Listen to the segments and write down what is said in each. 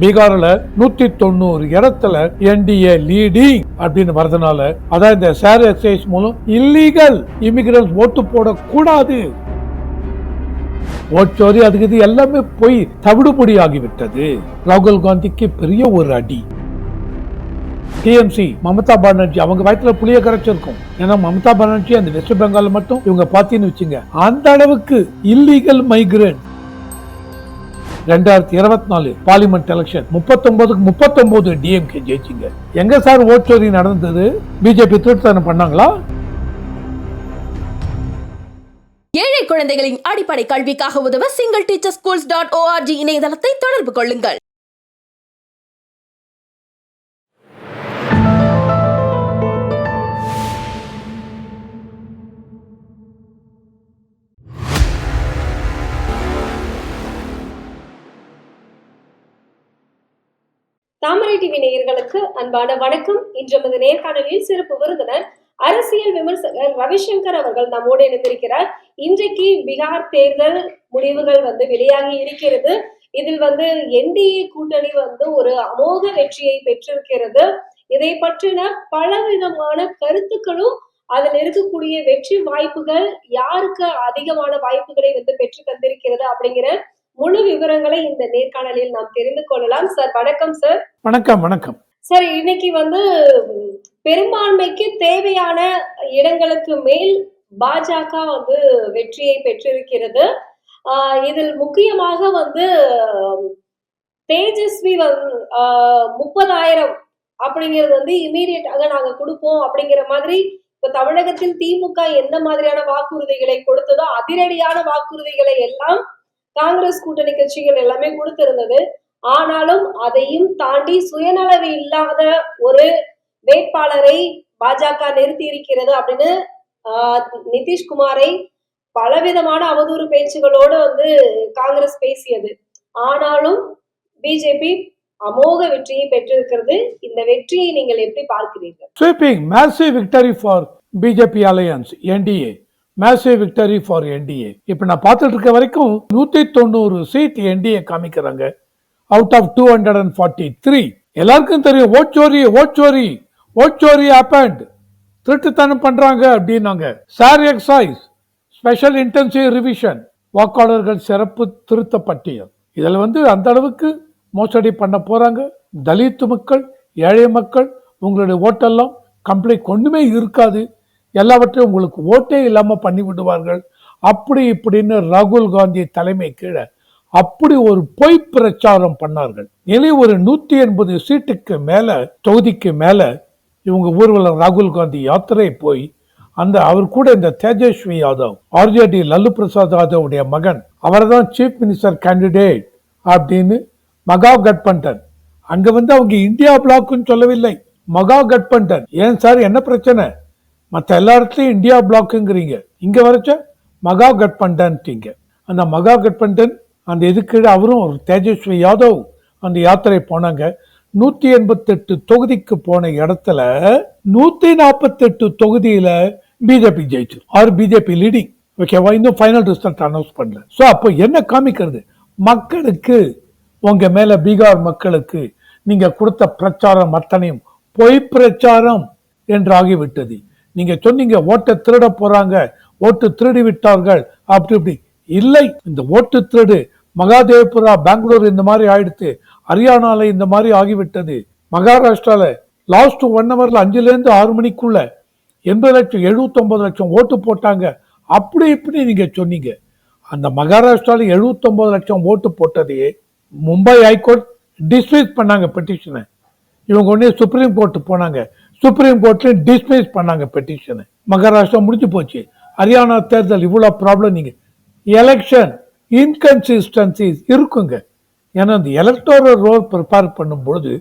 பீகாரில் நூத்தி தொண்ணூறு இடத்துல என்டிஏ லீடிங் அப்படின்னு வரதுனால அதான் இந்த சேர் எக்ஸைஸ் மூலம் இல்லீகல் இமிகிரன்ஸ் ஓட்டு போடக்கூடாது. ஓட்டோரி அதுக்கு இது எல்லாமே போய் தவிடுபடி ஆகிவிட்டது ராகுல் காந்திக்கு பெரிய ஒரு அடி. டிஎம்சி மமதா பானர்ஜி அவங்க வயத்துல புளிய கரைச்சிருக்கும். ஏன்னா மமதா பானர்ஜி அந்த வெஸ்ட் பெங்கால் மட்டும் இவங்க பாத்தீங்கன்னு வச்சுங்க. அந்த அளவுக்கு இல்லீகல் மைக்ரேட் ரெண்டாயிரத்தி இருபத்தி நாலு பார்லிமெண்ட் எலெக்ஷன் முப்பத்தொன்பதுக்கு முப்பத்தொன்பது டிஎம்கே ஜெயிச்சிங்க. எங்க சார் ஓட்சோரி நடந்தது? பிஜேபி திருத்தனம் பண்ணாங்களா? ஏழை குழந்தைகளின் அடிப்படை கல்விக்காக உதவ single teacher schools dot ORG இணையதளத்தை தொடர்பு கொள்ளுங்கள். தாமரை டிவி நேயர்களுக்கு அன்பான வணக்கம். இன்று நமது நேர்காணலில் சிறப்பு விருந்தினர் அரசியல் விமர்சகர் ரவிசங்கர் அவர்கள் நம்மோடு இணைந்திருக்கிறார். இன்றைக்கு பீகார் தேர்தல் முடிவுகள் வந்து வெளியாகி இருக்கிறது. இதில் வந்து என்டிஏ கூட்டணி வந்து ஒரு அமோக வெற்றியை பெற்றிருக்கிறது. இதை பற்றின பலவிதமான கருத்துக்களும் அதில் இருக்கக்கூடிய வெற்றி வாய்ப்புகள் யாருக்கு அதிகமான வாய்ப்புகளை வந்து பெற்று தந்திருக்கிறது அப்படிங்கிற முழு விவரங்களை இந்த நேர்காணலில் நாம் தெரிந்து கொள்ளலாம். சார் வணக்கம் சார். வணக்கம் வணக்கம். சார் இன்னைக்கு வந்து பெரும்பான்மைக்கு தேவையான இடங்களுக்கு மேல் பாஜக வந்து வெற்றியை பெற்றிருக்கிறது. இதில் முக்கியமாக வந்து தேஜஸ்வி முப்பதாயிரம் அப்படிங்கிறது வந்து இமீடியட்டாக நாங்க கொடுப்போம் அப்படிங்கிற மாதிரி இப்ப தமிழகத்தில் திமுக எந்த மாதிரியான வாக்குறுதிகளை கொடுத்ததோ அதிரடியான வாக்குறுதிகளை எல்லாம் காங்கிரஸ் கூட்டணி கட்சிகள் எல்லாமே கொடுத்திருந்தது. ஆனாலும் அதையும் தாண்டி சுயநலவு இல்லாத ஒரு வேட்பாளரை பாஜக நிறுத்தி இருக்கிறது அப்படின்னு ஆஹ், நிதிஷ்குமாரை பலவிதமான அவதூறு பேச்சுகளோடு வந்து காங்கிரஸ் பேசியது. ஆனாலும் பிஜேபி அமோக வெற்றியை பெற்றிருக்கிறது. இந்த வெற்றியை நீங்கள் எப்படி பார்க்கிறீர்கள்? Massive victory for BJP alliance NDA massive victory for NDA இப்போ நான் பார்த்துட்டு இருக்க வரைக்கும் நூற்றி தொண்ணூறு சீட் என்டிஏ காமிக்கிறாங்க out of two hundred and forty three எல்லாருக்கும் தெரியும் ஓச்சோரி ஓச்சோரி ஓச்சோரி அப்பண்ட் திருட்டுத்தனம் பண்ணுறாங்க அப்படின்னாங்க. SIR exercise special intensive revision வாக்காளர்கள் சிறப்பு திருத்த பட்டியல். இதில் வந்து அந்த அளவுக்கு மோசடி பண்ண போகிறாங்க தலித்து மக்கள் ஏழை மக்கள் உங்களுடைய ஓட்டெல்லாம் கம்ப்ளைண்ட் ஒன்றுமே இருக்காது. எல்லாவற்றையும் உங்களுக்கு ஓட்டே இல்லாமல் பண்ணி விடுவார்கள். அப்படி இப்படின்னு ராகுல் காந்தி தலைமை கீழே அப்படி ஒரு பொய் பிரச்சாரம் பண்ணார்கள். நிலை ஒரு நூத்தி எண்பது சீட்டுக்கு மேல தொகுதிக்கு மேல இவங்க ஊர்வலம் ராகுல் காந்தி யாத்திரை போய் அந்த அவர் கூட இந்த தேஜஸ்வி யாதவ் ஆர்ஜேடி லல்லு பிரசாத் யாதவுடைய மகன் அவர்தான் சீஃப் மினிஸ்டர் கேண்டிடேட் அப்படின்னு மகா கட்பண்டன். அங்க வந்து அவங்க இந்தியா பிளாக்குன்னு சொல்லவில்லை. மகா கட்பண்டன். ஏன் சார்? என்ன பிரச்சனை? மற்ற எல்லா இடத்துலயும் இந்தியா பிளாக்குங்கிறீங்க இங்கே வரைச்ச மகா கட்பண்டன்ட்டீங்க. அந்த மகா கட்பண்டன் அந்த இதுக்கு அவரும் தேஜஸ்வி யாதவ் அந்த யாத்திரை போனாங்க. நூற்றி எண்பத்தெட்டு தொகுதிக்கு போன இடத்துல நூற்றி நாற்பத்தெட்டு தொகுதியில் பிஜேபி ஜெயிச்சு ஆர் பிஜேபி லீடிங் ஓகேவா இன்னும் ஃபைனல் ரிசல்ட் அனௌன்ஸ் பண்ணல. ஸோ அப்போ என்ன காமிக்கிறது? மக்களுக்கு உங்கள் மேலே பீகார் மக்களுக்கு நீங்கள் கொடுத்த பிரச்சாரம் அத்தனையும் பொய் பிரச்சாரம் என்று ஆகிவிட்டது நீங்க சொன்னீங்க ஓட்டை திருட போறாங்க ஓட்டு திருடி விட்டார்கள் அப்படி இப்படி. இல்லை இந்த ஓட்டு திருடு மகாதேவ்புரா பெங்களூர் இந்த மாதிரி ஆயிடுத்து ஹரியானால இந்த மாதிரி ஆகிவிட்டது. மகாராஷ்டிரால லாஸ்ட் ஒன் ஹவர்ல அஞ்சுல இருந்து ஆறு மணிக்குள்ள எண்பது லட்சம் 79 லட்சம் ஓட்டு போட்டாங்க. அப்படி இப்படி நீங்க சொன்னீங்க. அந்த மகாராஷ்டிரால 79 லட்சம் ஓட்டு போட்டதையே மும்பை ஹைகோர்ட் டிஸ்மிஸ் பண்ணாங்க பெட்டிஷனை இவங்க உடனே சுப்ரீம் கோர்ட் போனாங்க. சுப்ரீம் கோர்ட்ல டிஸ்மிஸ் பண்ணாங்க பெட்டிஷனை மகாராஷ்டிரா முடிஞ்சு போச்சு. ஹரியானா தேர்தல் இவ்வளோ ப்ராப்ளம் நீங்கள் எலெக்ஷன் இன்கன்சிஸ்டன்சிஸ் இருக்குங்க. ஏன்னா அந்த எலக்டோரல் ரோல் ப்ரிப்பேர் பண்ணும்பொழுது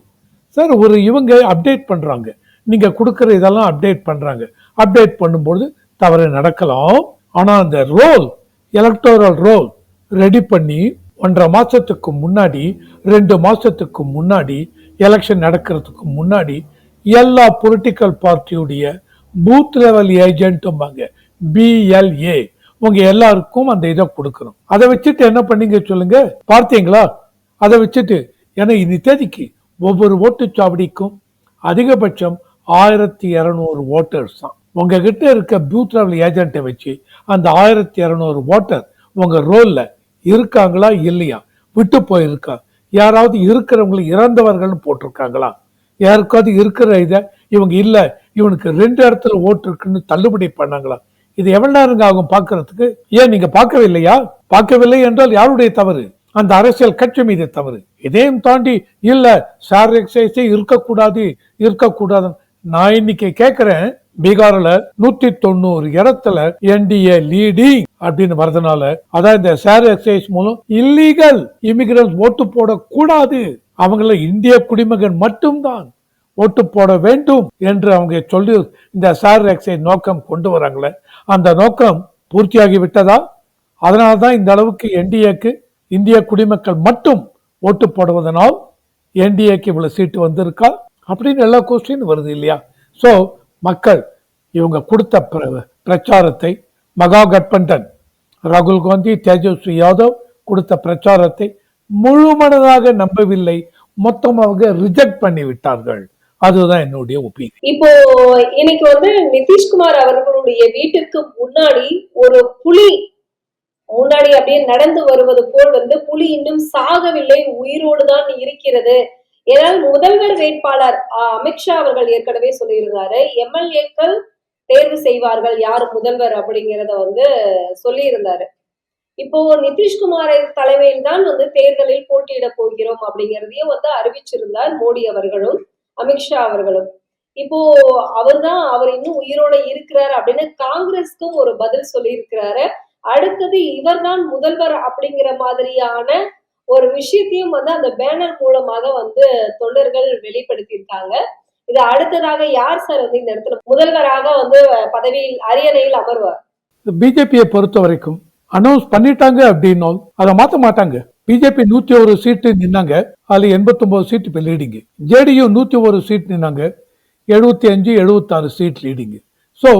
சார் ஒரு இவங்க அப்டேட் பண்ணுறாங்க நீங்கள் கொடுக்குற இதெல்லாம் அப்டேட் பண்ணுறாங்க அப்டேட் பண்ணும்பொழுது தவறு நடக்கலாம். ஆனால் அந்த ரோல் எலக்டோரல் ரோல் ரெடி பண்ணி ஒன்றரை மாதத்துக்கு முன்னாடி ரெண்டு மாதத்துக்கு முன்னாடி எலெக்ஷன் நடக்கிறதுக்கு முன்னாடி எல்லா பொலிட்டிக்கல் பார்ட்டியுடைய பூத் லெவல் ஏஜென்ட்டும்பாங்க பிஎல்ஏ உங்க எல்லாருக்கும் அந்த இதை கொடுக்கணும். அதை வச்சுட்டு என்ன பண்ணீங்க சொல்லுங்க? பார்த்தீங்களா? அதை வச்சுட்டு ஏன்னா இந்த தேதிக்கு ஒவ்வொரு ஓட்டுச்சாவடிக்கும் அதிகபட்சம் ஆயிரத்தி இரநூறு ஓட்டர்ஸ் தான். உங்ககிட்ட இருக்க பூத் லெவல் ஏஜென்ட்டை வச்சு அந்த ஆயிரத்தி இரநூறு ஓட்டர் உங்க ரோல்ல இருக்காங்களா இல்லையா? விட்டு போயிருக்கா? யாராவது இருக்கிறவங்களை இறந்தவர்கள்னு போட்டிருக்காங்களா? யாருக்காவது இருக்கிற இதை இவங்க இல்லை இவனுக்கு ரெண்டு இடத்துல ஓட்டு இருக்குன்னு தள்ளுபடி பண்ணாங்களா? இது எவ்வளவு நேரங்க ஆகும் பார்க்கறதுக்கு? ஏன் நீங்க பார்க்கவில்லையா? பார்க்கவில்லை என்றால் யாருடைய தவறு? அந்த அரசியல் கட்சி மீது தவறு. இதையும் தாண்டி இல்ல சார் எக்ஸைஸே இருக்கக்கூடாது இருக்கக்கூடாது நான் இன்னைக்கு கேட்கிறேன் பீகார்ல நூத்தி தொண்ணூறு இடத்துல என்டிஏ லீடிங் அப்படின்னு வரதுனால அதான் இந்த சேர் எக்ஸைஸ் மூலம் இல்லீகல் இமிகிரன்ஸ் ஓட்டு போடக்கூடாது. அவங்கள இந்திய குடிமகன் மட்டும்தான் ஓட்டு போட வேண்டும் என்று அவங்க சொல்லி இந்த சார் எக்ஸை நோக்கம் கொண்டு வராங்களே. அந்த நோக்கம் பூர்த்தியாகி விட்டதா? அதனால தான் இந்த அளவுக்கு என்டிஏக்கு இந்திய குடிமக்கள் மட்டும் ஓட்டு போடுவதனால் என்டிஏக்கு இவ்வளவு சீட்டு வந்திருக்கா? அப்படின்னு எல்லா கொஸ்டின் வருது இல்லையா? ஸோ மக்கள் இவங்க கொடுத்த பிர- பிரச்சாரத்தை மகா கட்பண்டன் ராகுல் காந்தி தேஜஸ்வி யாதவ் கொடுத்த பிரச்சாரத்தை முழுமனதாக நம்பவில்லை. மொத்தமாக ரிஜெக்ட் பண்ணி விட்டார்கள் அதுதான் என்னுடைய ஒப்பீனியன் இப்போ இன்னைக்கு வந்து நிதிஷ்குமார் அவர்களுடைய வீட்டிற்கு முன்னாடி ஒரு புலி முன்னாடி அப்படியே நடந்து வருவது போல் வந்து புலி இன்னும் சாகவில்லை. உயிரோடு தான் இருக்கிறது. ஏனால் முதல்வர் வேட்பாளர் அஹ், அமித்ஷா அவர்கள் ஏற்கனவே சொல்லியிருந்தாரு. எம்எல்ஏக்கள் தேர்வு செய்வார்கள். யார் முதல்வர் அப்படிங்கிறத வந்து சொல்லியிருந்தாரு. இப்போ நிதிஷ்குமாரை தலைமையில் தான் வந்து தேர்தலில் போட்டியிட போகிறோம் அப்படிங்கிறதையும் வந்து அறிவிச்சிருந்தார் மோடி அவர்களும் அமித்ஷா அவர்களும். இப்போ அவர் தான் அவர் இன்னும் உயிரோட இருக்கிறார் அப்படின்னு காங்கிரஸ்க்கும் ஒரு பதில் சொல்லியிருக்கிறாரு. அடுத்தது இவர்தான் முதல்வர் அப்படிங்கிற மாதிரியான ஒரு விஷயத்தையும் வந்து அந்த பேனர் மூலமாக வந்து தொண்டர்கள் வெளிப்படுத்தியிருக்காங்க. இது அடுத்ததாக யார் சார் வந்து இந்த இடத்துல முதல்வராக வந்து பதவியில் அரியணையில் அமர்வார்? பிஜேபியை பொறுத்த வரைக்கும் அனௌன்ஸ் பண்ணிட்டாங்க அப்படின்னால் அதை மாத்த மாட்டாங்க. பிஜேபி நூத்தி ஒரு சீட்டு நின்னாங்க அதுல 89 சீட் இப்ப லீடிங் ஜேடியு நூத்தி ஒரு சீட் நின்னாங்க எழுபத்தி அஞ்சு எழுபத்தாறு seat leading so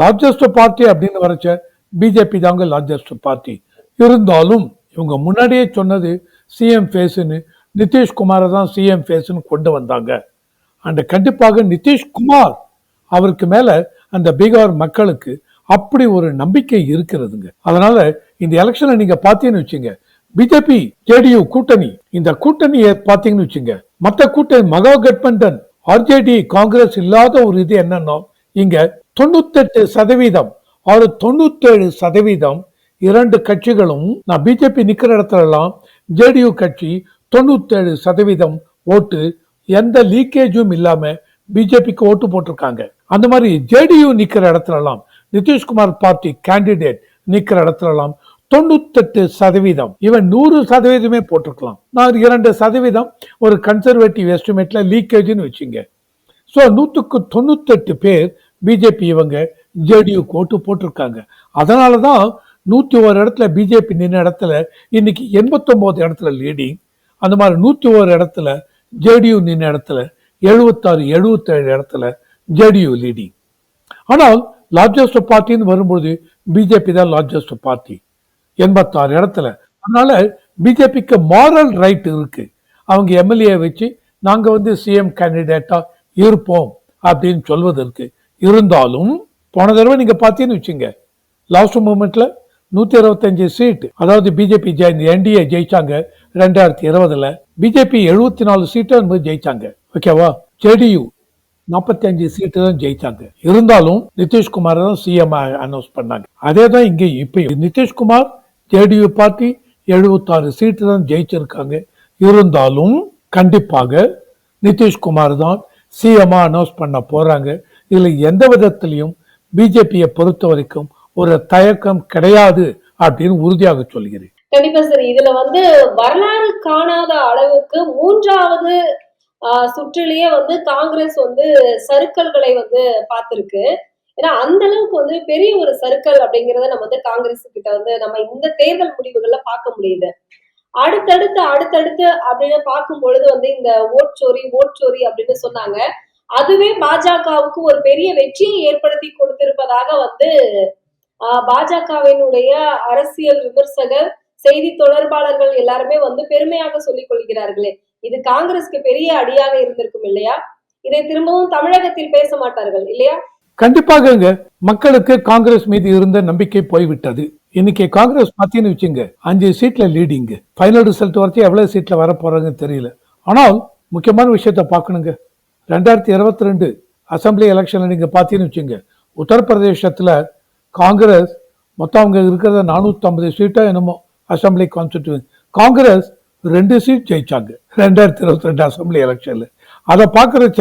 largest party அப்படின்னு வரைச்ச பிஜேபி தாங்க லார்ஜஸ்ட் பார்ட்டி இருந்தாலும் இவங்க முன்னாடியே சொன்னது சிஎம் ஃபேஸ்னு நிதிஷ்குமாரை தான் சிஎம் ஃபேஸ்னு கொண்டு வந்தாங்க. அண்ட் கண்டிப்பாக நிதிஷ்குமார் அவருக்கு மேலே அந்த பீகார் மக்களுக்கு அப்படி ஒரு நம்பிக்கை இருக்கிறதுங்க. அதனால இந்த எலெக்ஷனை நீங்க பாத்தீங்கன்னு வச்சுங்க பிஜேபி ஜேடியு கூட்டணி இந்த கூட்டணியை பாத்தீங்கன்னு வச்சுங்க மற்ற கூட்டணி மகா கட்பண்டன் ஆர்ஜேடி காங்கிரஸ் இல்லாத ஒரு இது என்னன்னா இங்க தொண்ணூத்தெட்டு சதவீதம் ஆறு தொண்ணூத்தேழு சதவீதம் இரண்டு கட்சிகளும் நான் பிஜேபி நிக்கிற இடத்துல எல்லாம் ஜேடியு கட்சி தொண்ணூத்தேழு சதவீதம் ஓட்டு எந்த லீக்கேஜும் இல்லாம பிஜேபிக்கு ஓட்டு போட்டிருக்காங்க. அந்த மாதிரி ஜேடியு நிக்கிற இடத்துல எல்லாம் நிதிஷ்குமார் பார்ட்டி கேண்டிடேட் நிக்கிற இடத்துலலாம் தொண்ணூத்தெட்டு சதவீதம். இவன் நூறு சதவீதமே போட்டிருக்கலாம். நான் இரண்டு சதவீதம் ஒரு கன்சர்வேட்டிவ் எஸ்டிமேட்ல லீக்கேஜ்னு வச்சுங்க. ஸோ நூற்றுக்கு தொண்ணூத்தெட்டு பேர் பிஜேபி இவங்க ஜேடியு ஓட்டு போட்டிருக்காங்க. அதனால தான் நூற்றி ஒரு இடத்துல பிஜேபி நின்ன இடத்துல இன்னைக்கு எண்பத்தொம்போது இடத்துல லீடிங் அந்த மாதிரி நூற்றி ஒரு இடத்துல ஜேடியு நின்ன இடத்துல எழுபத்தாறு எழுபத்தேழு இடத்துல ஜேடியு லீடிங் ஆனால் லார்ஜஸ்ட் பார்ட்டின்னு வரும்பொழுது பிஜேபி தான் லார்ஜஸ்ட் பார்ட்டி எண்பத்தாறு இடத்துல. அதனால பிஜேபிக்கு மாரல் ரைட் இருக்கு. அவங்க எம்எல்ஏ வச்சு நாங்கள் வந்து சிஎம் கேண்டிடேட்டா இருப்போம் அப்படின்னு சொல்வதற்கு இருந்தாலும் போன தடவை நீங்க பார்த்தீங்கன்னு வச்சுங்க லாஸ்ட் மூமெண்ட்ல நூத்தி இருபத்தஞ்சு சீட் அதாவது பிஜேபி என்டிஏ ஜெயிச்சாங்க ரெண்டாயிரத்தி இருபதுல. பிஜேபி எழுபத்தி நாலு சீட்டு ஜெயிச்சாங்க. ஓகேவா ஜேடியு நாற்பத்தி அஞ்சு சீட்டு தான் ஜெயிச்சாங்க. இருந்தாலும் நிதிஷ்குமார் தான் சிஎம் அனௌன்ஸ் பண்ணாங்க. அதே தான் இங்கே இப்போ நிதிஷ்குமார் ஜேடியு பார்ட்டி எழுபத்தாறு சீட்டு தான் ஜெயிச்சிருக்காங்க. இருந்தாலும் கண்டிப்பாக நிதிஷ்குமார் தான் சிஎம் அனௌன்ஸ் பண்ண போறாங்க. இதில் எந்த விதத்திலையும் பிஜேபியை பொறுத்த வரைக்கும் ஒரு தயக்கம் கிடையாது அப்படின்னு உறுதியாக சொல்கிறேன். கண்டிப்பா சார். இதுல வந்து வரலாறு காணாத அளவுக்கு மூன்றாவது சுற்றிலேயே வந்து காங்கிரஸ் வந்து சருக்கல்களை வந்து பார்த்திருக்கு. ஏன்னா அந்த அளவுக்கு வந்து பெரிய ஒரு சறுக்கல் அப்படிங்கிறத நம்ம வந்து காங்கிரஸ் கிட்ட வந்து நம்ம இந்த தேர்தல் முடிவுகள்ல பார்க்க முடியுது. அடுத்தடுத்து அடுத்தடுத்து அப்படின்னு பார்க்கும் பொழுது வந்து இந்த ஓட்சோரி ஓட்சோரி அப்படின்னு சொன்னாங்க. அதுவே பாஜகவுக்கு ஒரு பெரிய வெற்றியை ஏற்படுத்தி கொடுத்திருப்பதாக வந்து ஆஹ், பாஜகவினுடைய அரசியல் விமர்சகர் செய்தி தொடர்பாளர்கள் எல்லாருமே வந்து பெருமையாக சொல்லிக் கொள்கிறார்களே. இது காங்கிரஸ்க்கு பெரிய அடியாக இருந்திருக்கும் இல்லையா? இதை திரும்பவும் தமிழகத்தில் பேச மாட்டார்கள் இல்லையா? கண்டிப்பாகங்க. மக்களுக்கு காங்கிரஸ் மீது இருந்த நம்பிக்கை போய்விட்டது. இன்னைக்கு காங்கிரஸ் பாத்தீங்கன்னு வச்சுங்க அஞ்சு சீட்ல லீடிங் ஃபைனல் ரிசல்ட் வரைக்கும் எவ்வளவு சீட்ல வர போறாங்கன்னு தெரியல. ஆனால் முக்கியமான விஷயத்த பார்க்கணுங்க. ரெண்டாயிரத்தி இருபத்தி ரெண்டு அசம்பிளி எலெக்ஷன்ல நீங்க பாத்தீங்கன்னு வச்சுங்க உத்தரப்பிரதேசத்துல காங்கிரஸ் மொத்தம் அவங்க இருக்கிறத நானூத்தி ஐம்பது சீட்டா என்னமோ அசம்பிளி கான்ஸ்டிடியூன் காங்கிரஸ் ரெண்டு சீட் ஜெயிச்சாங்க. ரெண்டாயிரத்தி இருபத்தி ரெண்டு அசம்பிளி எலெக்ஷனில் அதை பார்க்குறச்ச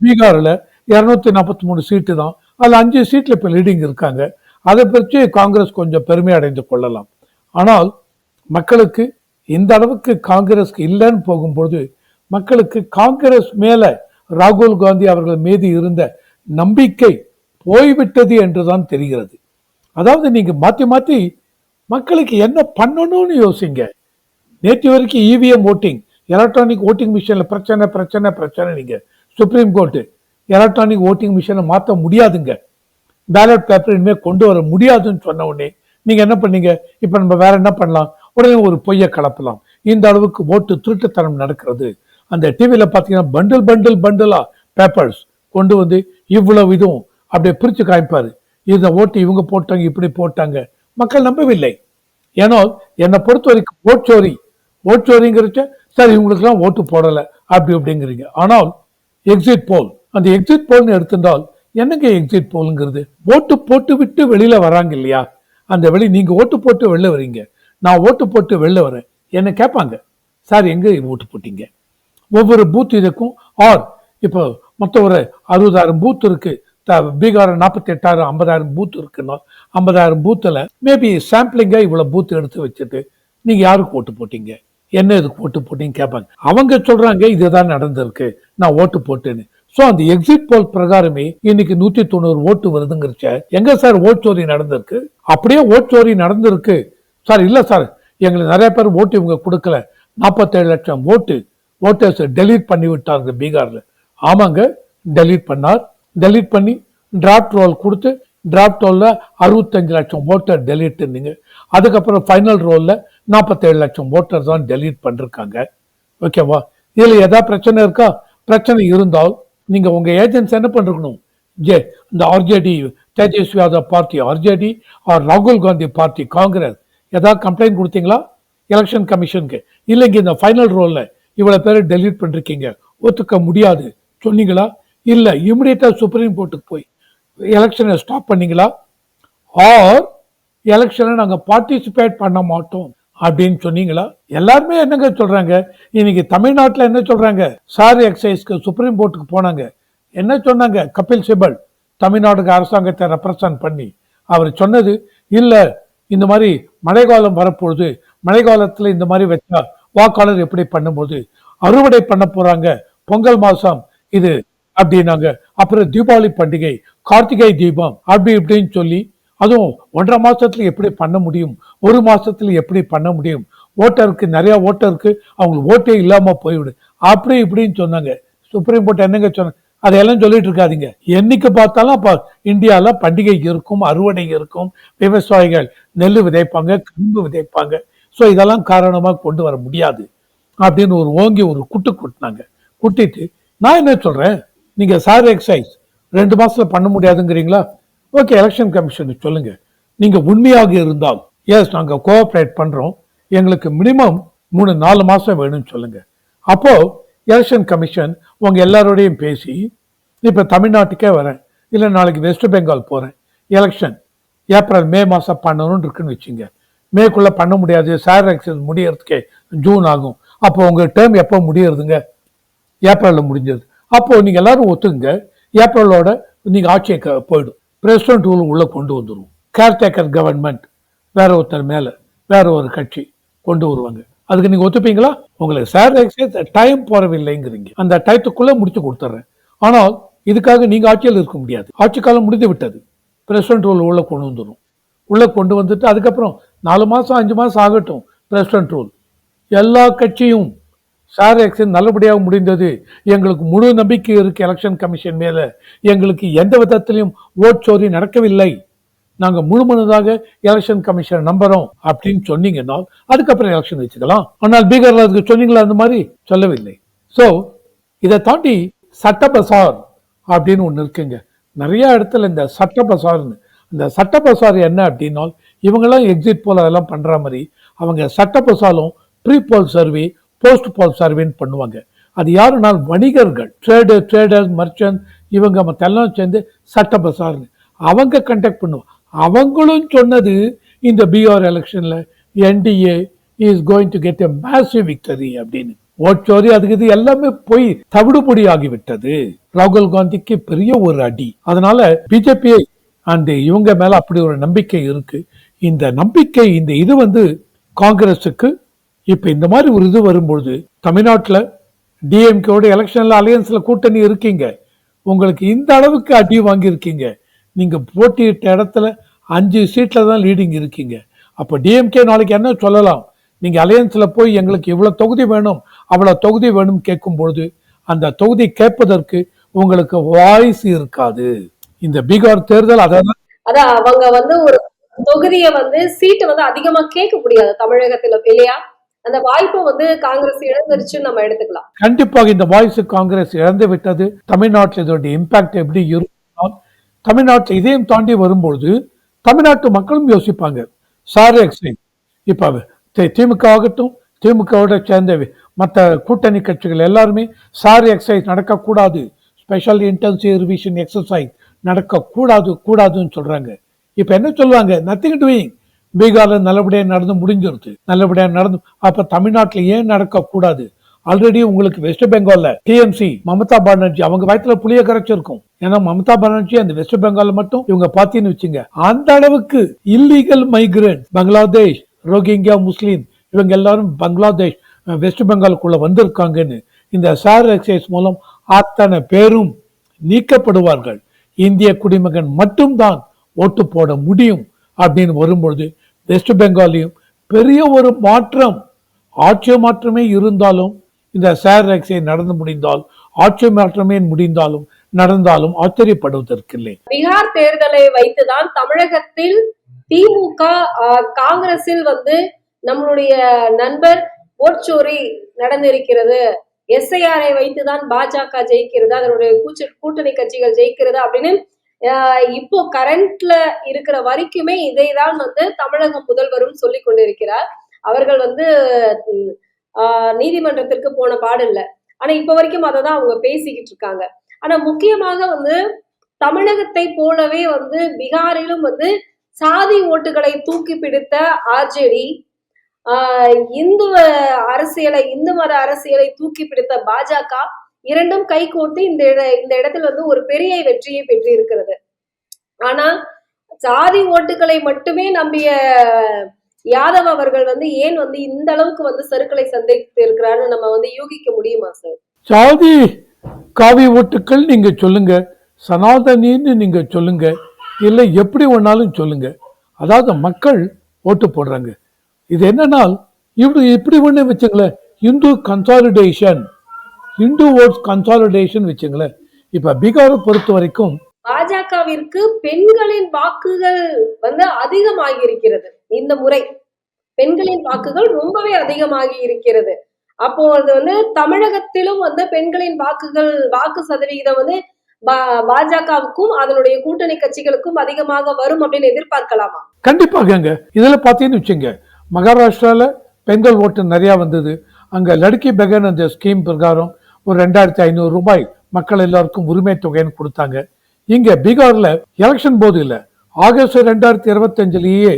பீகாரில் இரநூத்தி நாற்பத்தி மூணு சீட்டு தான். அதில் அஞ்சு சீட்டில் இப்போ லீடிங் இருக்காங்க. அதை பற்றி காங்கிரஸ் கொஞ்சம் பெருமை அடைந்து கொள்ளலாம். ஆனால் மக்களுக்கு இந்த அளவுக்கு காங்கிரஸ்க்கு இல்லைன்னு போகும்பொழுது மக்களுக்கு காங்கிரஸ் மேலே ராகுல் காந்தி அவர்கள் மீது இருந்த நம்பிக்கை போய்விட்டது என்றுதான் தெரிகிறது. அதாவது நீங்கள் மாற்றி மாற்றி மக்களுக்கு என்ன பண்ணணும்னு யோசிங்க. நேற்று வரைக்கும் இவிஎம் ஓட்டிங் எலக்ட்ரானிக் ஓட்டிங் மிஷினில் பிரச்சனை பிரச்சனை பிரச்சனை நீங்கள் சுப்ரீம் கோர்ட்டு எலக்ட்ரானிக் ஓட்டிங் மிஷினை மாற்ற முடியாதுங்க. பேலட் பேப்பர் இனிமேல் கொண்டு வர முடியாதுன்னு சொன்ன உடனே நீங்கள் என்ன பண்ணீங்க? இப்போ நம்ம வேற என்ன பண்ணலாம்? உடனே ஒரு பொய்யை கலப்பலாம். இந்த அளவுக்கு ஓட்டு திருட்டுத்தனம் நடக்கிறது. அந்த டிவியில் பார்த்தீங்கன்னா பண்டில் பண்டில் பண்டிலாக பேப்பர்ஸ் கொண்டு வந்து இவ்வளவு இதுவும் அப்படியே பிரித்து காமிப்பார். இந்த ஓட்டு இவங்க போட்டாங்க இப்படி போட்டாங்க. மக்கள் நம்பவில்லை. ஏன்னா என்னை பொறுத்த வரைக்கும் ஓட்சோரி ஓட்டு வரீங்கிறச்ச சார் இவங்களுக்கெல்லாம் ஓட்டு போடலை அப்படி அப்படிங்கிறீங்க ஆனால் எக்ஸிட் போல் அந்த எக்ஸிட் போல்னு எடுத்திருந்தால் என்னங்க எக்ஸிட் போலுங்கிறது ஓட்டு போட்டு விட்டு வெளியில் வராங்க இல்லையா? அந்த வெளி நீங்கள் ஓட்டு போட்டு வெளில வரீங்க. நான் ஓட்டு போட்டு வெளில வரேன். என்ன கேட்பாங்க? சார் எங்கே ஓட்டு போட்டீங்க? ஒவ்வொரு பூத் இதுக்கும் ஆர் இப்போ மொத்தம் ஒரு அறுபதாயிரம் பூத் இருக்கு. த- பீகார் நாற்பத்தி எட்டாயிரம் ஐம்பதாயிரம் பூத் இருக்குன்னா ஐம்பதாயிரம் பூத்தில் மேபி சாம்பிளிங்காக இவ்வளோ பூத் எடுத்து வச்சுட்டு நீங்கள் யாருக்கு ஓட்டு போட்டீங்க? என்ன இதுக்கு ஓட்டு போட்டீங்கன்னு கேட்பாங்க. அவங்க சொல்றாங்க இதுதான் நடந்திருக்கு. நான் ஓட்டு போட்டேன்னு. ஸோ அந்த எக்ஸிட் போல் பிரகாரமே இன்னைக்கு நூத்தி தொண்ணூறு ஓட்டு வருதுங்கிறச்ச எங்க சார் ஓட் சோரி நடந்திருக்கு? அப்படியே ஓட் சோரி நடந்திருக்கு. சார் இல்லை சார். எங்களுக்கு நிறைய பேர் ஓட்டு இவங்க கொடுக்கல. நாற்பத்தேழு லட்சம் ஓட்டு ஓட்டர்ஸ் டெலீட் பண்ணி விட்டாங்க பீகார்ல. ஆமாங்க டெலீட் பண்ணார். டெலீட் பண்ணி டிராப்ட் ரோல் கொடுத்து டிராப்ட் ரோலில் அறுபத்தஞ்சு லட்சம் ஓட்டர் டெலீட் இருந்தீங்க அதுக்கப்புறம் ஃபைனல் ரோலில் நாற்பத்தேழு லட்சம் ஓட்டர் தான் டெலீட் பண்ணிருக்காங்க. ஓகேவா இதில் ஏதாவது பிரச்சனை இருக்கா? பிரச்சனை இருந்தால் நீங்கள் உங்கள் ஏஜென்ட்ஸ் என்ன பண்ணிருக்கணும்? ஜே இந்த RJD Tejashwi Yadav party RJD R ராகுல் காந்தி பார்ட்டி காங்கிரஸ் ஏதாவது கம்ப்ளைண்ட் கொடுத்தீங்களா? எலெக்ஷன் கமிஷனுக்கு இல்லைங்க இந்த ஃபைனல் ரோலில் இவ்வளோ பேர் டெலீட் பண்ணிருக்கீங்க. ஒத்துக்க முடியாது. சொன்னீங்களா? இல்லை இமிடியேட்டாக சுப்ரீம் கோர்ட்டுக்கு போய் எலெக்ஷனை ஸ்டாப் பண்ணீங்களா? ஆர் எலெக்ஷனை நாங்கள் பார்ட்டிசிபேட் பண்ண மாட்டோம். அப்படின்னு சொன்னீங்களா? எல்லாருமே என்னங்க சொல்றாங்க? இன்னைக்கு தமிழ்நாட்டுல என்ன சொல்றாங்க? சார் எக்ஸைஸ்க்கு சுப்ரீம் கோர்ட்டுக்கு போனாங்க. என்ன சொன்னாங்க? கபில் சிபல் தமிழ்நாடு அரசாங்கத்தை ரெப்ரசன்ட் பண்ணி. அவர் சொன்னது இல்லை இந்த மாதிரி மழைக்காலம் வரப்பொழுது மழைக்காலத்தில் இந்த மாதிரி வச்சா வாக்காளர் எப்படி பண்ணும்போது அறுவடை பண்ண போறாங்க பொங்கல் மாசம் இது அப்படின்னாங்க. அப்புறம் தீபாவளி பண்டிகை கார்த்திகை தீபம் அப்படி இப்படின்னு சொல்லி அதுவும் ஒன்றரை மாதத்தில் எப்படி பண்ண முடியும்? ஒரு மாதத்தில் எப்படி பண்ண முடியும்? ஓட்டருக்கு நிறையா ஓட்டருக்கு அவங்களுக்கு ஓட்டே இல்லாமல் போய்விடு. அப்படி இப்படின்னு சொன்னாங்க. சுப்ரீம் கோர்ட் என்னங்க சொன்ன அதையெல்லாம் சொல்லிட்டு இருக்காதிங்க. என்னைக்கு பார்த்தாலும் அப்போ இந்தியாவில் பண்டிகை இருக்கும் அறுவடை இருக்கும் விவசாயிகள் நெல் விதைப்பாங்க கரும்பு விதைப்பாங்க. ஸோ இதெல்லாம் காரணமாக கொண்டு வர முடியாது. அப்படின்னு ஒரு ஓங்கி ஒரு குட்டு குட்டினாங்க. குட்டிட்டு நான் என்ன சொல்கிறேன் நீங்கள் சார் எக்ஸைஸ் ரெண்டு மாதத்தில் பண்ண முடியாதுங்கிறீங்களா? ஓகே எலெக்ஷன் கமிஷனுக்கு சொல்லுங்க. நீங்க உண்மையாக இருந்தால் எஸ் நாங்க கோஆப்ரேட் பண்றோம். எங்களுக்கு மினிமம் மூணு நாலு மாசம் வேணும்னு சொல்லுங்க. அப்போ எலெக்ஷன் கமிஷன் உங்க எல்லாரோடையும் பேசி இப்ப தமிழ்நாட்டுக்கே வரேன். இல்லை நாளைக்கு வெஸ்ட் பெங்கால் போறேன். எலெக்ஷன் ஏப்ரல் மே மாசம் பண்ணணும்னு இருக்குன்னு வச்சுங்க. மேக்குள்ள பண்ண முடியாது. சார் எலெக்ஷன் முடியறதுக்கே ஜூன் ஆகும். அப்போ உங்க டேர்ம் எப்போ முடியறதுங்க? ஏப்ரலில் முடிஞ்சது. அப்போ நீங்க எல்லாரும் ஒத்துங்க. ஏப்ரலோட நீங்க ஆட்சியை க- போயிடும். பிரசிடென்ட் ரூல் உள்ளே கொண்டு வந்துரும். கேர்டேக்கர் கவர்மெண்ட் வேற ஒருத்தர் மேலே வேற ஒரு கட்சி கொண்டு வருவாங்க. அதுக்கு நீங்கள் ஒத்துப்பீங்களா? உங்களுக்கு சார் எக்ஸைஸ் டைம் போறவில்லைங்கிறீங்க. அந்த டைத்துக்குள்ளே முடிச்சு கொடுத்துட்றேன். ஆனால் இதுக்காக நீங்கள் ஆட்சியில் இருக்க முடியாது. ஆட்சி காலம் முடிந்து விட்டது. பிரசிடென்ட் ரூல் உள்ளே கொண்டு வந்துடும் உள்ளே கொண்டு வந்துட்டு அதுக்கப்புறம் நாலு மாதம் அஞ்சு மாதம் ஆகட்டும். பிரசிடென்ட் ரூல் எல்லா கட்சியும் சார் எலெக்ஷன் நல்லபடியாக முடிந்தது. எங்களுக்கு முழு நம்பிக்கை இருக்கு எலெக்ஷன் கமிஷன் மேல. எங்களுக்கு எந்த விதத்திலையும் ஓட் சோரி நடக்கவில்லை. நாங்கள் முழுமனதாக எலெக்ஷன் கமிஷன் நம்புறோம் அப்படின்னு சொன்னீங்கன்னா அதுக்கப்புறம் எலெக்ஷன் வச்சுக்கலாம். ஆனால் பீகார்ல அதுக்கு சொன்னீங்களா அந்த மாதிரி? சொல்லவில்லை. ஸோ இதை தாண்டி சட்ட பசார் அப்படின்னு ஒன்று இருக்குங்க. நிறைய இடத்துல இந்த சட்ட பசார்னு இந்த சட்ட பசார் என்ன அப்படின்னால் இவங்கெல்லாம் எக்ஸிட் போல் அதெல்லாம் பண்ணுற மாதிரி அவங்க சட்ட பசாலும் pre poll survey post poll சர்வேன்னு பண்ணுவாங்க. அது யாருனால் வணிகர்கள் ட்ரேடு ட்ரேடர் மர்ச்சன்ட் இவங்க மற்றெல்லாம் சேர்ந்து சட்ட பசார்னு அவங்க கண்டக்ட் பண்ணுவாங்க அவங்களும் சொன்னது இந்த பிஆர் எலெக்ஷனில் NDA is going to get a massive victory அப்படின்னு. ஓட்சோரி அதுக்கு இது எல்லாமே போய் தவிடுபொடி ஆகிவிட்டது. ராகுல் காந்திக்கு பெரிய ஒரு அடி. அதனால பிஜேபி அண்ட் இவங்க மேல அப்படி ஒரு நம்பிக்கை இருக்கு. இந்த நம்பிக்கை இந்த இது வந்து காங்கிரஸுக்கு இப்போ இந்த மாதிரி ஒரு இது வரும்பொழுது தமிழ்நாட்டுல டிஎம்கேவோட எலெக்ஷன்ல அலையன்ஸ்ல கூட்டணி இருக்கீங்க. உங்களுக்கு இந்த அளவுக்கு அடி வாங்கியிருக்கீங்க. நீங்க போட்டியிட்ட இடத்துல அஞ்சு சீட்ல தான் லீடிங் இருக்கீங்க. அப்போ டிஎம்கே நாளைக்கு என்ன சொல்லலாம்? நீங்க அலையன்ஸ்ல போய் எங்களுக்கு இவ்வளவு தொகுதி வேணும் அவ்வளவு தொகுதி வேணும் கேட்கும் பொழுது அந்த தொகுதி கேட்பதற்கு உங்களுக்கு வாய்ஸ் இருக்காது. இந்த பீகார் தேர்தல் அதான் அதான் அவங்க வந்து ஒரு தொகுதியை வந்து சீட்டை வந்து அதிகமா கேட்க முடியாது தமிழகத்துல இல்லையா? அந்த வாய்ப்பை வந்து காங்கிரஸ் இழந்துருச்சு நம்ம எடுத்துக்கலாம். கண்டிப்பாக இந்த வாய்ஸ் காங்கிரஸ் இழந்து விட்டது. தமிழ்நாட்டில் இதோடைய இம்பாக்ட் எப்படி இருக்கும்? தமிழ்நாட்டில் இதையும் தாண்டி வரும்பொழுது தமிழ்நாட்டு மக்களும் யோசிப்பாங்க. சாரி எக்ஸைன் இப்போ திமுக ஆகட்டும் திமுகவோட சேர்ந்த மற்ற கூட்டணி கட்சிகள் எல்லாருமே சாரி எக்ஸசைஸ் நடக்கக்கூடாது. ஸ்பெஷல் இன்டென்சிவ் ரிவிஷன் எக்ஸசைஸ் நடக்கக்கூடாது கூடாதுன்னு சொல்றாங்க. இப்போ என்ன சொல்லுவாங்க? நத்திங் டூயிங் பீகாரில் நல்லபடியாக நடந்து முடிஞ்சிருது. நல்லபடியாக நடந்து அப்ப தமிழ்நாட்டில் ஏன் நடக்கக்கூடாது? ஆல்ரெடி உங்களுக்கு வெஸ்ட் பெங்கால்ல டிஎம்சி மமதா பானர்ஜி அவங்க வயத்துல புளிய கரைச்சிருக்கும். ஏன்னா மமதா பானர்ஜி அந்த வெஸ்ட் பெங்கால் மட்டும் இவங்க பாத்தீங்கன்னு வச்சுங்க. அந்த அளவுக்கு illegal migrate Bangladesh Rohingya Muslim இவங்க எல்லாரும் பங்களாதேஷ் வெஸ்ட் பெங்காலுக்குள்ள வந்திருக்காங்கன்னு இந்த சார் எக்ஸைஸ் மூலம் அத்தனை பேரும் நீக்கப்படுவார்கள். இந்திய குடிமகன் மட்டும்தான் ஓட்டு போட முடியும் அப்படின்னு வரும்பொழுது வெஸ்ட் பெங்காலையும் பெரிய ஒரு மாற்றம் ஆட்சி மாற்றமே இருந்தாலும் இந்த சேர் ரக்ஸை நடந்து முடிந்தால் ஆட்சி மாற்றமே முடிந்தாலும் நடந்தாலும் ஆச்சரியப்படுவதற்கில்லை. பீகார் தேர்தலை வைத்துதான் தமிழகத்தில் திமுக காங்கிரஸில் வந்து நம்மளுடைய நண்பர் ஓட்சோரி நடந்திருக்கிறது. எஸ்ஐஆரை வைத்துதான் பாஜக ஜெயிக்கிறது அதனுடைய கூச்ச கூட்டணி கட்சிகள் ஜெயிக்கிறது அப்படின்னு இப்போ கரண்ட்ல இருக்கிற வரைக்குமே இதைதான் வந்து தமிழக முதல்வரும் சொல்லி கொண்டிருக்கிறார். அவர்கள் வந்து ஆஹ், நீதிமன்றத்திற்கு போன பாடில்ல. ஆனா இப்ப வரைக்கும் அதை தான் அவங்க பேசிக்கிட்டு இருக்காங்க. ஆனா முக்கியமாக வந்து தமிழகத்தை போலவே வந்து பீகாரிலும் வந்து சாதி ஓட்டுகளை தூக்கி பிடித்த ஆர்ஜேடி இந்து அரசியலை இந்து மத அரசியலை தூக்கி பிடித்த பாஜக இரண்டும் கைகோர்த்து இந்த இந்த இடத்தில் வந்து ஒரு பெரிய வெற்றியை பெற்றிருக்கிறது. ஆனா சாதி ஓட்டுகளை மட்டுமே நம்பிய யாதவ் அவர்கள் வந்து ஏன் வந்து இந்த அளவுக்கு வந்து சருக்களை சந்தித்து இருக்கிறாருன்னு நம்ம வந்து யூகிக்க முடியுமா சார்? சாதி காவி ஓட்டுக்கள் நீங்க சொல்லுங்க சனாதனின்னு நீங்க சொல்லுங்க இல்லை எப்படி வேணாலும் சொல்லுங்க. அதாவது மக்கள் ஓட்டு போடுறாங்க. இது என்னன்னா இப்படி இப்படி ஒண்ணு வச்சுங்களேன் Hindu consolidation Hindu votes consolidation வச்சுங்களேன் இப்ப பீகாரை பொறுத்த வரைக்கும் பாஜகவிற்கு பெண்களின் வாக்குகள் வந்து அதிகமாகி இருக்கிறது இந்த முறை. பெண்களின் வாக்குகள் ரொம்பவே அதிகமாகி இருக்கிறது அப்போ அது வந்து தமிழகத்திலும் வந்து பெண்களின் வாக்குகள் வாக்கு சதவிகிதம் வந்து பாஜகவுக்கும் அதனுடைய கூட்டணி கட்சிகளுக்கும் அதிகமாக வரும் அப்படின்னு எதிர்பார்க்கலாமா? கண்டிப்பாகங்க இதுல பார்த்தீங்கன்னு வச்சுங்க. மகாராஷ்டிரால பெண்கள் ஓட்டு நிறைய வந்தது. அங்க லடுக்கி பெகன் அந்த ஸ்கீம் பிரகாரம் ஒரு ரெண்டாயிரத்தி ஐநூறு ரூபாய் மக்கள் எல்லாருக்கும் உரிமை தொகைன்னு கொடுத்தாங்க. இங்க பீகார்ல எலெக்ஷன் போது இல்ல ஆகஸ்ட் ரெண்டாயிரத்தி இருபத்தஞ்சுலயே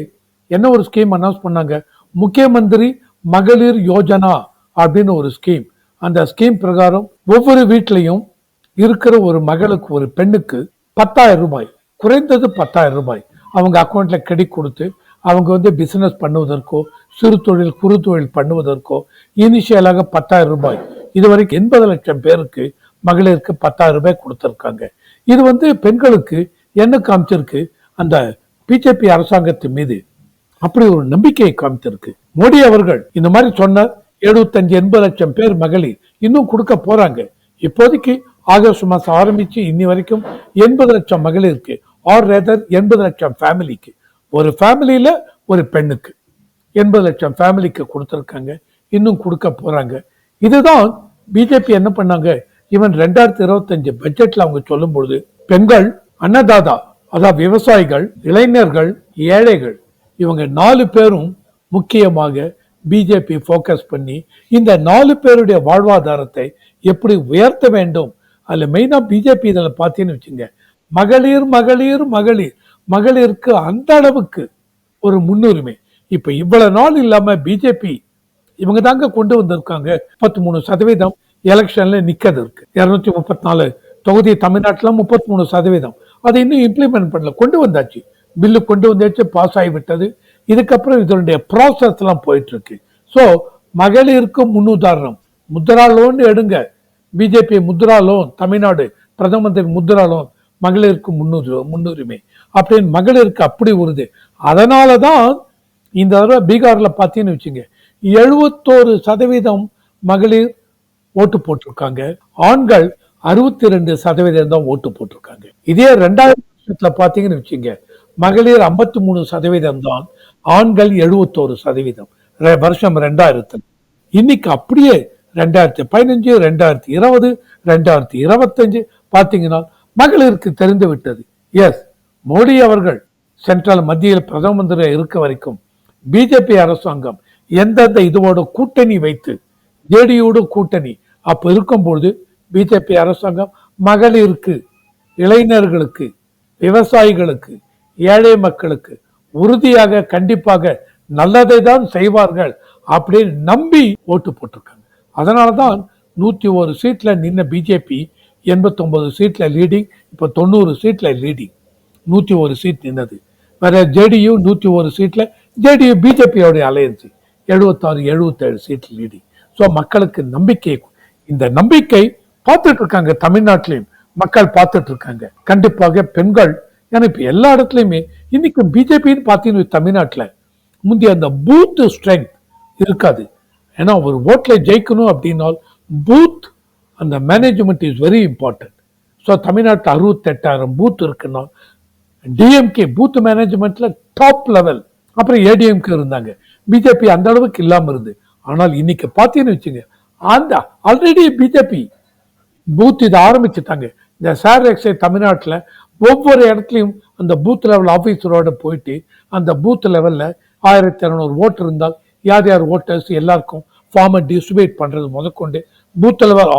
என்ன ஒரு ஸ்கீம் அனௌன்ஸ் பண்ணாங்க? முக்கிய மந்திரி மகளிர் யோஜனா அப்படின்னு ஒரு ஸ்கீம் அந்த ஸ்கீம் பிரகாரம் ஒவ்வொரு வீட்லயும் இருக்கிற ஒரு மகளுக்கு ஒரு பெண்ணுக்கு பத்தாயிரம் ரூபாய் குறைந்தது பத்தாயிரம் ரூபாய் அவங்க அக்கௌண்ட்ல கிரெடிட் கொடுத்து அவங்க வந்து பிசினஸ் பண்ணுவதற்கோ சிறு தொழில் குறு தொழில் பண்ணுவதற்கோ இனிஷியலாக பத்தாயிரம் ரூபாய் இது வரைக்கும் எண்பது லட்சம் பேருக்கு மகளிருக்கு பத்தாயிரம் ரூபாய் கொடுத்துருக்காங்க. இது வந்து பெண்களுக்கு என்ன காமிச்சிருக்கு? அந்த பிஜேபி அரசாங்கத்து மீது அப்படி ஒரு நம்பிக்கையை காமித்திருக்கு மோடி அவர்கள் இந்த மாதிரி சொன்ன எழுபத்தஞ்சு எண்பது லட்சம் பேர் மகளிர் இன்னும் கொடுக்க போறாங்க. இப்போதைக்கு ஆகஸ்ட் மாசம் ஆரம்பிச்சு இன்னி வரைக்கும் எண்பது லட்சம் மகளிருக்கு ஆர் ரேதர் எண்பது லட்சம் ஃபேமிலிக்கு ஒரு ஃபேமிலியில ஒரு பெண்ணுக்கு எண்பது லட்சம் ஃபேமிலிக்கு கொடுத்துருக்காங்க இன்னும் கொடுக்க போறாங்க. இதுதான் பிஜேபி என்ன பண்ணாங்க? ஈவன் ரெண்டாயிரத்தி இருபத்தஞ்சு பட்ஜெட்ல அவங்க சொல்லும் பொழுது பெண்கள் அன்னதாதா அதாவது விவசாயிகள் இளைஞர்கள் ஏழைகள் இவங்க நாலு பேரும் முக்கியமாக பிஜேபி ஃபோக்கஸ் பண்ணி இந்த நாலு பேருடைய வாழ்வாதாரத்தை எப்படி உயர்த்த வேண்டும்? அதில் மெயினாக பிஜேபி இதில் பார்த்தீங்கன்னு வச்சுங்க மகளிர் மகளிர் மகளிர் மகளிருக்கு அந்த அளவுக்கு ஒரு முன்னுரிமை. இப்ப இவ்வளவு நாள் இல்லாம பிஜேபி இவங்க தாங்க கொண்டு வந்திருக்காங்க. முப்பத்தி மூணு சதவீதம் எலெக்ஷன்ல நிக்கிறது இருக்கு. இருநூத்தி முப்பத்தி நாலு தொகுதி தமிழ்நாட்டில் முப்பத்தி மூணு சதவீதம். அதை இன்னும் இம்ப்ளிமெண்ட் பண்ணல. கொண்டு வந்தாச்சு. பில்லு கொண்டு வந்தாச்சு பாஸ் ஆகிவிட்டது இதுக்கப்புறம் இதனுடைய ப்ராசஸ் எல்லாம் போயிட்டு இருக்கு. ஸோ மகளிருக்கு முன்னுதாரணம். முத்ரா லோன் எடுங்க பிஜேபி முத்ரா லோன் தமிழ்நாடு பிரதம மந்திரி முத்ரா லோன் மகளிருக்கு முன்னுரி முன்னுரிமை. அப்படின்னு மகளிருக்கு அப்படி உறுது. அதனால தான் இந்த தடவை பீகாரில் பார்த்தீங்கன்னு வச்சுங்க. எழுபத்தோரு சதவீதம் மகளிர் ஓட்டு போட்டிருக்காங்க. ஆண்கள் அறுபத்தி ரெண்டு சதவீதம் தான் ஓட்டு போட்டிருக்காங்க. இதே ரெண்டாயிரம் வருஷத்துல பார்த்தீங்கன்னு வச்சுங்க மகளிர் ஐம்பத்தி மூணு சதவீதம் தான் ஆண்கள் எழுபத்தோரு சதவீதம். வருஷம் ரெண்டாயிரத்துல. இன்னைக்கு அப்படியே ரெண்டாயிரத்தி பதினஞ்சு ரெண்டாயிரத்தி இருபது ரெண்டாயிரத்தி இருபத்தஞ்சு பார்த்தீங்கன்னா மகளிருக்கு தெரிந்து விட்டது. எஸ் மோடி அவர்கள் சென்ட்ரல் மத்தியில் பிரதம மந்திரி இருக்க வரைக்கும் பிஜேபி அரசாங்கம் எந்தெந்த இதோட கூட்டணி வைத்து ஜேடியோட கூட்டணி. அப்போ இருக்கும்பொழுது பிஜேபி அரசாங்கம் மகளிருக்கு இளைஞர்களுக்கு விவசாயிகளுக்கு ஏழை மக்களுக்கு உறுதியாக கண்டிப்பாக நல்லதை தான் செய்வார்கள் அப்படின்னு நம்பி ஓட்டு போட்டிருக்காங்க. அதனால தான் நூற்றி ஒரு சீட்டில் நின்ன பிஜேபி எண்பத்தொம்பது சீட்டில் லீடிங் இப்போ தொண்ணூறு சீட்டில் லீடிங். நூற்றி ஒரு சீட் நின்னது. வேற ஜேடியு நூற்றி ஒரு சீட்டில் ஜேடியு பிஜேபியோடைய அலையன்ஸ். எழுபத்தாறு எழுபத்தேழு சீட் லீடிங் ஸோ மக்களுக்கு நம்பிக்கை இந்த நம்பிக்கை பார்த்துட்டு இருக்காங்க தமிழ்நாட்டிலையும் மக்கள் பார்த்துட்டு இருக்காங்க கண்டிப்பாக பெண்கள் ஏன்னா இப்போ எல்லா இடத்துலையுமே இன்னைக்கு பிஜேபின்னு பார்த்தீங்கன்னா தமிழ்நாட்டில் முந்தைய அந்த பூத் ஸ்ட்ரென்த் இருக்காது. ஏன்னா ஒரு ஓட்டில் ஜெயிக்கணும் அப்படின்னால் பூத் அந்த management is very important so தமிழ்நாட்டில் அறுபத்தெட்டாயிரம் பூத் இருக்குன்னா டிஎம்கே பூத் மேனேஜ்மெண்ட்டில் டாப் லெவல் அப்புறம் ஏடிஎம்கே இருந்தாங்க. பிஜேபி அந்த அளவுக்கு இல்லாமல் இருந்து. ஆனால் இன்னைக்கு பார்த்தீங்கன்னு வச்சுங்க அந்த ஆல்ரெடி பிஜேபி பூத் இதை ஆரம்பிச்சுட்டாங்க. இந்த சார் எக்ஸை தமிழ்நாட்டில் ஒவ்வொரு இடத்துலையும் அந்த பூத் லெவல் ஆஃபீஸரோட போயிட்டு அந்த பூத் லெவலில் ஆயிரத்தி இரநூறு ஓட்டு இருந்தால் யார் யார் ஓட்டர்ஸ் எல்லாருக்கும் ஃபார்மை டிஸ்ட்ரிபியூட் பண்ணுறது முதற்கொண்டு பூத் லெவல்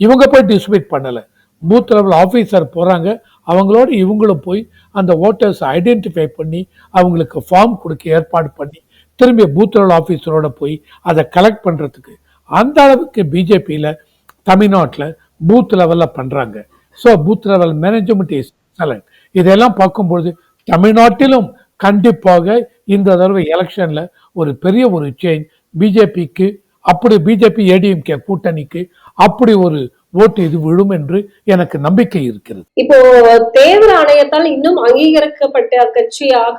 இவங்க போய் டிஸ்ட்ரிபியூட் பண்ணலை. பூத் லெவல் ஆஃபீஸர் போகிறாங்க அவங்களோட இவங்களும் போய் அந்த ஓட்டர்ஸ் ஐடென்டிஃபை பண்ணி அவங்களுக்கு ஃபார்ம் கொடுக்க ஏற்பாடு பண்ணி திரும்பி பூத் லெவல் ஆஃபீஸரோட போய் அதை கலெக்ட் பண்ணுறதுக்கு அந்த அளவுக்கு பிஜேபியில் தமிழ்நாட்டில் பூத் லெவலில் பண்ணுறாங்க so booth level management is சலன் இதெல்லாம் பார்க்கும்பொழுது தமிழ்நாட்டிலும் கண்டிப்பாக இந்த தடவை எலெக்ஷனில் ஒரு பெரிய ஒரு சேஞ்ச் பிஜேபிக்கு அப்படி பிஜேபி ஏடிஎம்கே கூட்டணிக்கு அப்படி ஒரு ஓட்டு இது விழும் என்று எனக்கு நம்பிக்கை இருக்கிறது. இப்போ தேர்தல் ஆணையத்தால் இன்னும் அங்கீகரிக்கப்பட்ட கட்சியாக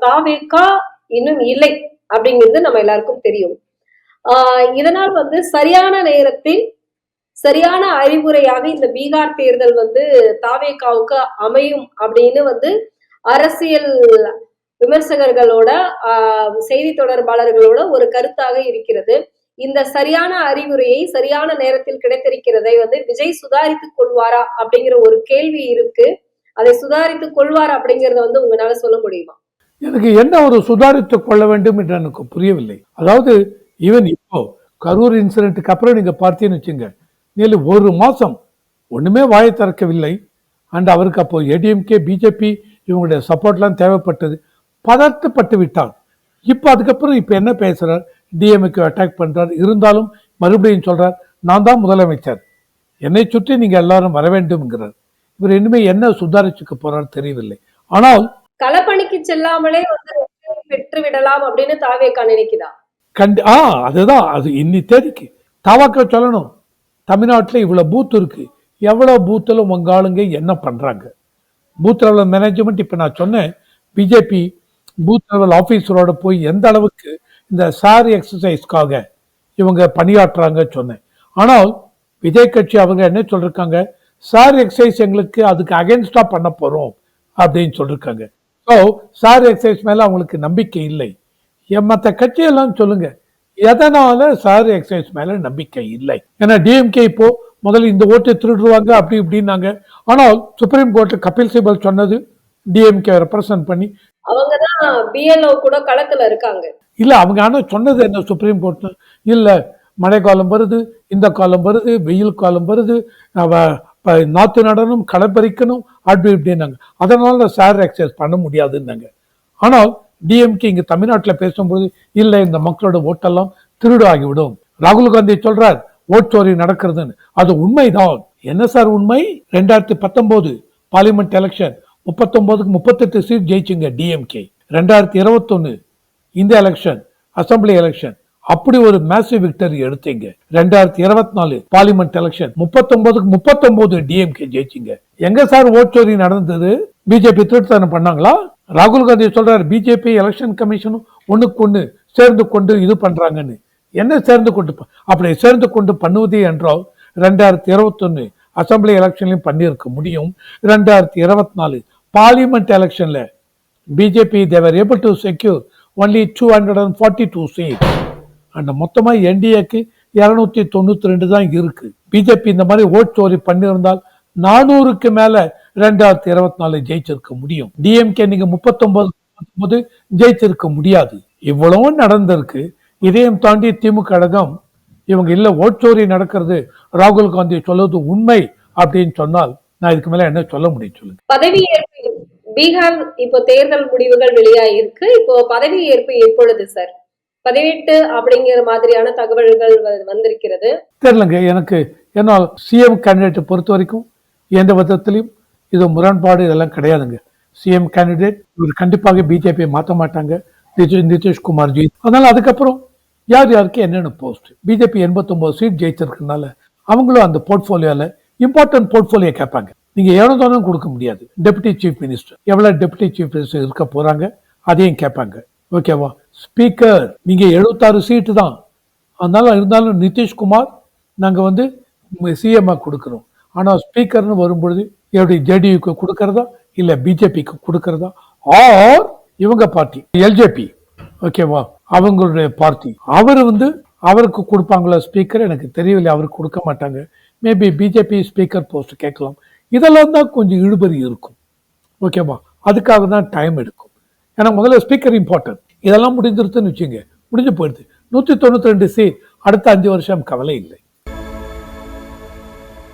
தாவேகா இன்னும் இல்லை அப்படிங்கிறது நம்ம எல்லாருக்கும் தெரியும். ஆஹ் இதனால் வந்து சரியான நேரத்தில் சரியான அறிவுரையாக இந்த பீகார் தேர்தல் வந்து தாவேகாவுக்கு அமையும் அப்படின்னு வந்து அரசியல் விமர்சகர்களோட ஆஹ் செய்தி தொடர்பாளர்களோட ஒரு கருத்தாக இருக்கிறது. இந்த சரியான அறிவுரையை சரியான நேரத்தில் கிடைத்திருக்கிறதை வந்து விஜய் சுதாரித்துக் கொள்வாரா அப்படிங்கிற ஒரு கேள்வி இருக்கு. அதை சுதாரித்துக் கொள்வார் அப்படிங்கறத வந்து உங்களால சொல்ல முடியுமா? எனக்கு என்ன ஒரு சுதாரித்துக் கொள்ள வேண்டும் என்று எனக்கு புரியவில்லை. அதாவது ஈவன் இப்போ கரூர் இன்சிடென்ட்டுக்கு அப்புறம் நீங்க பார்த்தீங்கன்னு வச்சுங்க நேலு ஒரு மாசம் ஒண்ணுமே வாயை திறக்கவில்லை. அண்ட் அவருக்கு அப்போ ஏடிஎம்கே பிஜேபி இவங்களுடைய சப்போர்ட்லாம் தேவைப்பட்டது. பதட்டப்பட்டு விட்டார். இப்போ அதுக்கப்புறம் இப்போ என்ன பேசுறார்? டிஎம்கே அட்டாக் பண்ணுறார் இருந்தாலும் மறுபடியும் சொல்கிறார் நான் தான் முதலமைச்சர். என்னை சுற்றி நீங்க எல்லாரும் வர வேண்டும்ங்கிறார். இவர் இனிமேல் என்ன சுதாரிச்சுக்க போகிறார் தெரியவில்லை. ஆனால் களப்பணிக்கு செல்லாமலே வந்து பெற்று விடலாம் அப்படின்னு தாவேக்கா நினைக்குதா? கண்டி ஆ அதுதான். அது இன்னி தேதிக்கு. தவாக்க சொல்லணும். தமிழ்நாட்டில் இவ்வளோ பூத் இருக்கு. எவ்வளோ பூத்தில் உங்கள் ஆளுங்க என்ன பண்ணுறாங்க பூத் லெவல் மேனேஜ்மெண்ட் இப்போ நான் சொன்னேன். பிஜேபி பூத் லெவல் ஆஃபீஸரோட போய் எந்த அளவுக்கு இந்த சாரி எக்ஸசைஸ்க்காக இவங்க பணியாற்றுறாங்க சொன்னேன். ஆனால் விஜய் கட்சி அவங்க என்ன சொல்லிருக்காங்க? சாரி எக்ஸசைஸ் எங்களுக்கு அதுக்கு அகேன்ஸ்டாக பண்ண போகிறோம் அப்படின்னு சொல்லியிருக்காங்க ஸோ சார் எக்ஸைஸ் மேல அவங்களுக்கு நம்பிக்கை இல்லை. மற்ற கட்சியெல்லாம் சொல்லுங்க. எதனால சார் எக்ஸைஸ் மேல நம்பிக்கை இல்லை? ஏன்னா டிஎம்கே இப்போ முதல்ல இந்த ஓட்டை திருடுவாங்க அப்படி இப்படின்னாங்க. ஆனால் சுப்ரீம் கோர்ட் கபில் சிபல் சொன்னது டிஎம்கே ரெப்ரசன்ட் பண்ணி. அவங்கதான் பிஎல்ஓ கூட களத்துல இருக்காங்க. இல்ல அவங்க ஆனா சொன்னது என்ன சுப்ரீம் கோர்ட் இல்ல மழை காலம் வருது இந்த காலம் வருது வெயில் காலம் வருது நாற்று ப- நாத்து நடனம் அப்படி இப்படின்னாங்க. அதனால சார் எக்ஸசைஸ் பண்ண முடியாதுன்னாங்க. ஆனால் டிஎம்கே இங்கே தமிழ்நாட்டில் பேசும்போது இல்லை இந்த மக்களோட ஓட்டெல்லாம் திருடு ஆகிவிடும் ராகுல் காந்தி சொல்றார் ஓட்டோரி நடக்கிறதுன்னு. அது உண்மைதான். என்ன சார் உண்மை? ரெண்டாயிரத்தி பத்தொன்பது பார்லிமெண்ட் எலெக்ஷன் முப்பத்தொன்பதுக்கு முப்பத்தெட்டு சீட் ஜெயிச்சுங்க டிஎம்கே ரெண்டாயிரத்தி இருபத்தொன்னு இந்த எலெக்ஷன் அசெம்பிளி எலெக்ஷன் அப்படி ஒரு மேசிவ் விக்டரி எடுத்தீங்க. ரெண்டாயிரத்தி இருபத்தி நாலு பார்லிமெண்ட் எலெக்ஷன் முப்பத்தொன்பதுக்கு முப்பத்தொன்பது டிஎம்கே ஜெயிச்சிங்க. எங்க சார் ஓட்சோரி நடந்தது? பிஜேபி திருத்தனம் பண்ணாங்களா? ராகுல் காந்தி சொல்றாரு பிஜேபி எலெக்ஷன் கமிஷனும் ஒண்ணுக்கு ஒண்ணு சேர்ந்து கொண்டு இது பண்றாங்கன்னு. என்ன சேர்ந்து கொண்டு அப்படி சேர்ந்து கொண்டு பண்ணுவது என்றால் ரெண்டாயிரத்தி இருபத்தொன்னு அசெம்பிளி எலெக்ஷன்லையும் பண்ணியிருக்க முடியும். ரெண்டாயிரத்தி இருபத்தி நாலு பார்லிமெண்ட் எலெக்ஷனில் BJP they were able to secure only two hundred and forty two seat அந்த மொத்தமாக என்டிஏக்கு இரநூத்தி தொண்ணூத்தி ரெண்டு தான் இருக்கு. பிஜேபி இந்த மாதிரி ஓட் சோரி பண்ணியிருந்தால் நானூறுக்கு மேல ரெண்டாயிரத்தி இருபத்தி நாலு ஜெயிச்சிருக்க முடியும். டிஎம்கே நீங்க முப்பத்தொன்பது ஜெயிச்சிருக்க முடியாது. இவ்வளவும் நடந்திருக்கு. இதையும் தாண்டி திமுக கழகம் இவங்க இல்ல ஓட்சோரி நடக்கிறது. ராகுல் காந்தி சொல்வது உண்மை அப்படின்னு சொன்னால் நான் இதுக்கு மேல என்ன சொல்ல முடியும் சொல்லுங்க. பதவியேற்பு பீகார் இப்போ தேர்தல் முடிவுகள் வெளியாயிருக்கு. இப்போ பதவியேற்பு எப்பொழுது சார்? பதிவிட்டு அப்படிங்கிற மாதிரியான தகவல்கள் வந்திருக்கிறது. தெரியலங்க எனக்கு ஏன்னா சிஎம் கேண்டிடேட்டை பொறுத்த வரைக்கும் எந்த விதத்திலையும் இது முரண்பாடு இதெல்லாம் கிடையாதுங்க. சிஎம் கேண்டிடேட் இவர் கண்டிப்பாக பிஜேபியை மாற்ற மாட்டாங்க. நிதிஷ் நிதிஷ்குமார் ஜெயி அதனால அதுக்கப்புறம் யார் யாருக்கு என்னென்ன போஸ்ட் பிஜேபி எண்பத்தொன்பது சீட் ஜெயிச்சிருக்கனால அவங்களும் அந்த போர்ட்ஃபோலியோவில் இம்பார்ட்டன்ட் போர்ட்ஃபோலியோ கேட்பாங்க. நீங்க தானும் கொடுக்க முடியாது. டெபுட்டி சீஃப் மினிஸ்டர் எவ்வளோ டெபுட்டி சீஃப் மினிஸ்டர் இருக்க போறாங்க அதையும் கேட்பாங்க. ஓகேவா ஸ்பீக்கர் நீங்க எழுபத்தாறு சீட்டு தான். அதனால இருந்தாலும் நிதிஷ்குமார் நாங்க வந்து சிஎம்ஐ கொடுக்குறோம். ஆனா ஸ்பீக்கர்னு வரும்பொழுது எப்படி ஜேடியுக்கு கொடுக்கறதா இல்ல பிஜேபிக்கு கொடுக்கறதா? ஆர் இவங்க பார்ட்டி எல்ஜேபி ஓகேவா அவங்களுடைய பார்ட்டி அவர் வந்து அவருக்கு கொடுப்பாங்களா ஸ்பீக்கர் எனக்கு தெரியவில்லை அவருக்கு கொடுக்க மாட்டாங்க. மேபி பிஜேபி ஸ்பீக்கர் போஸ்ட் கேட்கலாம். இதெல்லாம் தான் கொஞ்சம் இழுபறி இருக்கும். ஓகேவா அதுக்காக தான் டைம் எடுக்கும். ஏன்னா முதல்ல ஸ்பீக்கர் இம்பார்ட்டன்ட் இதெல்லாம் முடிஞ்சிருச்சுன்னு வச்சுங்க முடிஞ்சு போயிடுது. நூற்றி தொண்ணூற்றி ரெண்டு சீட் அடுத்த அஞ்சு வருஷம் கவலை இல்லை.